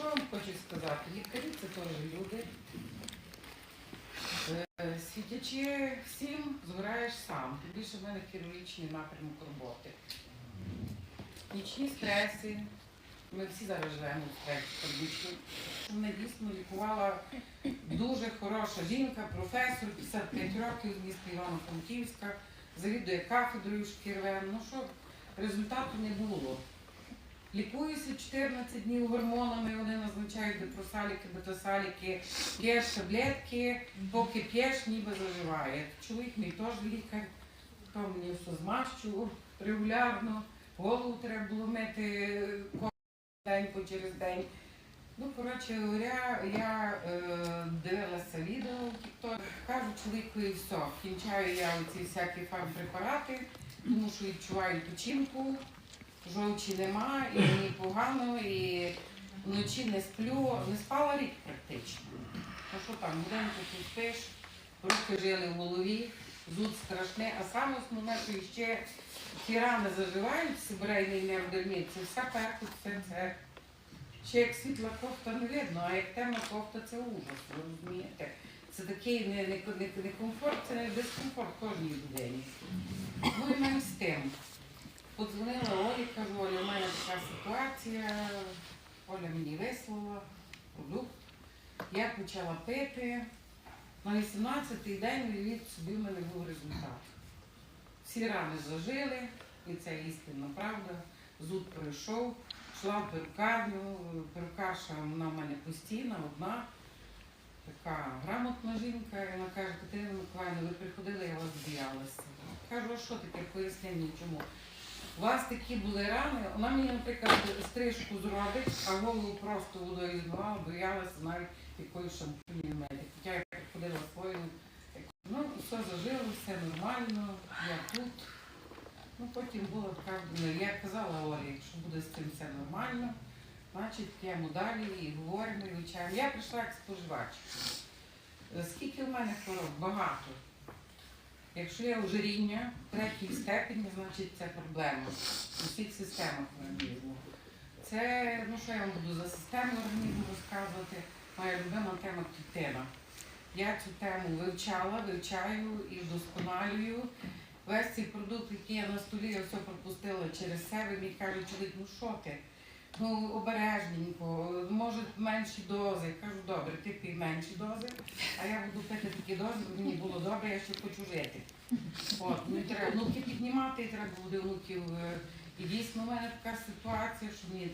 що вам хочу сказати? Лікарі це теж люди. Е, Світячи всім, згораєш сам. Тим більше в мене хірургічний напрямок роботи. Нічні стреси. Ми всі зараз живемо в стресі. Мене дійсно лікувала дуже хороша жінка, професор, 55 років з міста Івано-Франківська, завідує кафедрою шкірвен. Ну що, результату не було. Лікуюся 14 днів гормонами, вони назначають депросаліки, бетасаліки, п'єш таблетки, поки п'єш, ніби заживає. Чоловік мій теж лікар, то мені все змащував регулярно, голову треба було мити кожен день по через день. Ну, коротше говоря, я е, дивилася відео в TikTok, кажу чоловіку і все. Кінчаю я оці всякі фармпрепарати, тому що відчуваю печінку, жовчі нема, і мені погано, і вночі не сплю, не спала рік практично. Ну що там, буденько ти спиш, руки жили в голові, зуд страшний, а саме основне, що ще ті рани заживають, сибирейний нерв дерміт, це все перхот, все це. Ще як світла кофта не видно, а як темна кофта це ужас, розумієте? Це такий не, не, не, не комфорт, це не дискомфорт кожній людині. Ну і мене з тим. Подзвонила кажу, Оля, у мене така ситуація, Оля мені вислала продукт. Я почала пити. На 18-й день від собі в мене був результат. Всі рани зажили, і це істинна правда. Зуд пройшов, йшла в перукарню, перукарша вона в мене постійна, одна, така грамотна жінка, і вона каже, Катерина Миколаївна, ви приходили, я вас боялася. Кажу, а що таке, поясни мені чому. У вас такі були рани, вона мені, наприклад, стрижку зробить, а голову просто водою змивала, боялася навіть в мене. Хоча я приходила свою, ну, все зажило, все нормально, я тут. Ну, потім було така, ну, я казала Олі, якщо буде з цим все нормально, значить п'ємо далі і говоримо, і вивчаємо. Я прийшла як споживач. Е, Скільки в мене хвороб? Багато. Якщо є ожиріння в третій степені, значить це проблема у всіх системах організму. Це, ну що я вам буду за систему організму розказувати, моя любима тема клітина. Я цю тему вивчала, вивчаю і вдосконалюю. Весь цей продукт, який я на столі, я все пропустила через себе. Мені каже, чоловік, ну що ти? Ну, обережненько, може менші дози. Я кажу, добре, ти пий менші дози, а я буду пити такі дози, бо мені було добре, я ще хочу жити. От, ну, треба внуки піднімати, треба буде внуків. е, І дійсно в мене така ситуація, що мені